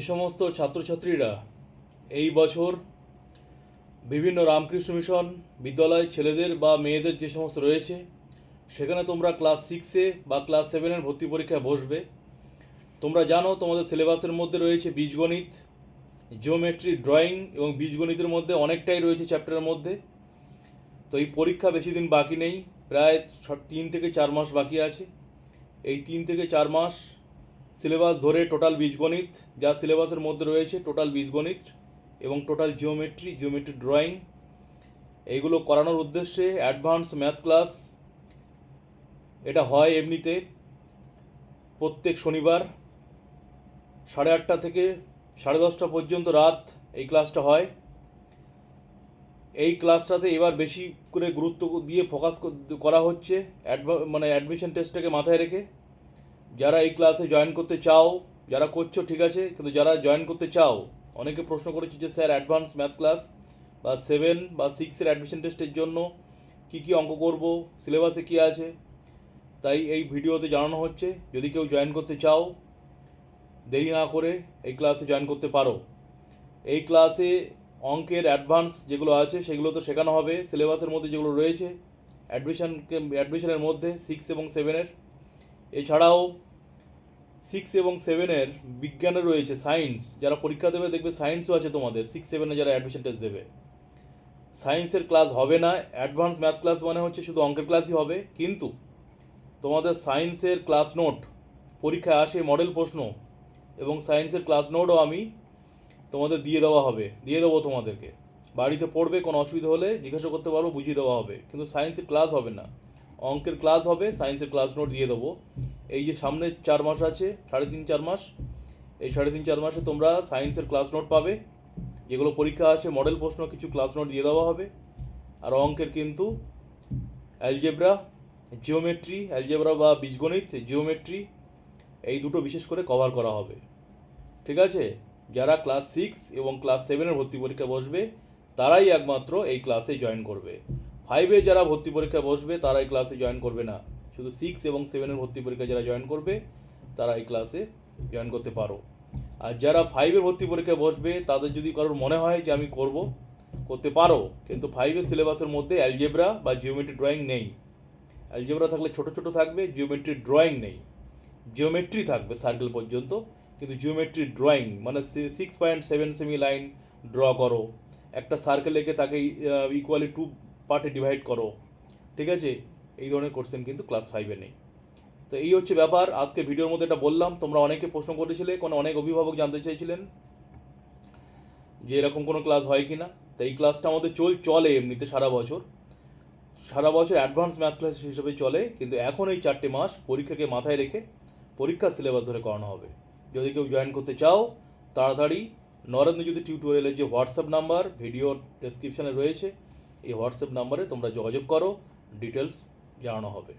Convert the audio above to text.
যে সমস্ত ছাত্রছাত্রীরা এই বছর বিভিন্ন রামকৃষ্ণ মিশন বিদ্যালয় ছেলেদের বা মেয়েদের যে সমস্ত রয়েছে, সেখানে তোমরা ক্লাস সিক্সে বা ক্লাস সেভেনের ভর্তি পরীক্ষায় বসবে। তোমরা জানো তোমাদের সিলেবাসের মধ্যে রয়েছে বীজগণিত জিওমেট্রি ড্রয়িং এবং বীজগণিতের মধ্যে অনেকটাই রয়েছে চ্যাপ্টারের মধ্যে। তো এই পরীক্ষা বেশি দিন বাকি নেই, প্রায় তিন থেকে চার মাস বাকি আছে। এই তিন থেকে চার মাস সিলেবাস ধরে টোটাল বীজগণিত যা সিলেবাসের মধ্যে রয়েছে টোটাল বীজগণিত এবং টোটাল জিওমেট্রি জিওমেট্রি ড্রয়িং। এইগুলো করানোর উদ্দেশ্যে অ্যাডভান্স ম্যাথ ক্লাস, এটা হয় এমনিতে প্রত্যেক শনিবার সাড়ে আটটা থেকে সাড়ে দশটা পর্যন্ত রাত এই ক্লাসটা হয়। এই ক্লাসটাতে এবার বেশি করে গুরুত্ব দিয়ে ফোকাস করা হচ্ছে মানে অ্যাডমিশন টেস্টটাকে মাথায় রেখে। যারা এই ক্লাসে জয়েন করতে চাও, যারা করছ, ঠিক আছে, কিন্তু যারা জয়েন করতে চাও, অনেকে প্রশ্ন করেছে যে, স্যার অ্যাডভান্স ম্যাথ ক্লাস বা সেভেন বা সিক্সের অ্যাডমিশন টেস্টের জন্য কি কি অঙ্ক করব সিলেবাসে কি আছে? তাই এই ভিডিওতে জানানো হচ্ছে, যদি কেউ জয়েন করতে চাও, দেরি না করে এই ক্লাসে জয়েন করতে পারো। এই ক্লাসে অঙ্কের অ্যাডভান্স যেগুলো আছে, সেগুলো তো শেখানো হবে সিলেবাসের মধ্যে যেগুলো রয়েছে অ্যাডমিশনকে অ্যাডমিশনের মধ্যে সিক্স এবং সেভেনের এছাড়াও সিক্স এবং সেভেনের বিজ্ঞানে রয়েছে সায়েন্স যারা পরীক্ষা দেবে দেখবে সায়েন্সও আছে তোমাদের। সিক্স সেভেনে যারা অ্যাডমিশন টেস্ট দেবে। সায়েন্সের ক্লাস হবে না। অ্যাডভান্স ম্যাথ ক্লাস মানে হচ্ছে শুধু অঙ্কের ক্লাসই হবে। কিন্তু তোমাদের সায়েন্সের ক্লাস নোট পরীক্ষায় আসে মডেল প্রশ্ন এবং সায়েন্সের ক্লাস নোটও আমি তোমাদের দিয়ে দেওয়া হবে। দিয়ে দেবো তোমাদেরকে। বাড়িতে পড়বে, কোনো অসুবিধা হলে জিজ্ঞাসা করতে পারব, বুঝিয়ে দেওয়া হবে। কিন্তু সায়েন্সের ক্লাস হবে না। অঙ্কের ক্লাস হবে সায়েন্সের ক্লাস নোট দিয়ে দেবো। এই যে সামনে চার মাস আছে, সাড়ে তিন, চার মাস, এই সাড়ে তিন, চার মাসে তোমরা সায়েন্সের ক্লাস নোট পাবে। যেগুলো পরীক্ষা আসে মডেল প্রশ্ন কিছু ক্লাস নোট দিয়ে দেওয়া হবে। আর অঙ্কের কিন্তু অ্যালজেব্রা জিওমেট্রি অ্যালজেব্রা বা বীজগণিত জিওমেট্রি এই দুটো বিশেষ করে কভার করা হবে। ঠিক আছে? যারা ক্লাস সিক্স এবং ক্লাস সেভেনের ভর্তি পরীক্ষা বসবে, তারাই একমাত্র এই ক্লাসে জয়েন করবে। ফাইভে যারা ভর্তি পরীক্ষা বসবে, তারা এই ক্লাসে জয়েন করবে না। শুধু সিক্স এবং সেভেনের ভর্তি পরীক্ষা যারা জয়েন করবে, তারা এই ক্লাসে জয়েন করতে পারো। আর যারা ফাইভের ভর্তি পরীক্ষা বসবে, তাদের যদি কারোর মনে হয় যে আমি করব, করতে পারো। কিন্তু ফাইভের সিলেবাসের মধ্যে অ্যালজেব্রা বা জিওমেট্রি ড্রয়িং নেই। অ্যালজেব্রা থাকলে ছোট ছোট থাকবে জিওমেট্রি ড্রয়িং নেই। জিওমেট্রি থাকবে সার্কেল পর্যন্ত, কিন্তু জিওমেট্রি ড্রয়িং মানে six point seven semi line draw করো। একটা সার্কেল এঁকে তাকে ইকুয়ালি টু পার্টে ডিভাইড করো। ঠিক আছে? এই ধরনের কোশ্চেন কিন্তু ক্লাস ফাইভে নেই। তো এই হচ্ছে ব্যাপার। আজকে ভিডিওর মধ্যে এটা বললাম। তোমরা অনেকে প্রশ্ন করেছিলে, কোনো অনেক অভিভাবক জানতে চাইছিলেন যে এরকম কোনো ক্লাস হয় কি না তো এই ক্লাসটা আমাদের চল, চলে এমনিতে সারা বছর। সারা বছর অ্যাডভান্স ম্যাথ ক্লাস হিসেবে চলে, কিন্তু এখন এই চারটে মাস পরীক্ষাকে মাথায় রেখে পরীক্ষার সিলেবাস ধরে করানো হবে। যদি কেউ জয়েন করতে চাও, তাড়াতাড়ি। নরেন্দ্র যদি টিউটোরিয়ালের যে হোয়াটসঅ্যাপ নাম্বার ভিডিও ডেসক্রিপশানে রয়েছে এই হোয়াটসঅ্যাপ নাম্বারে তোমরা যোগাযোগ করো ডিটেলস জানানো হবে।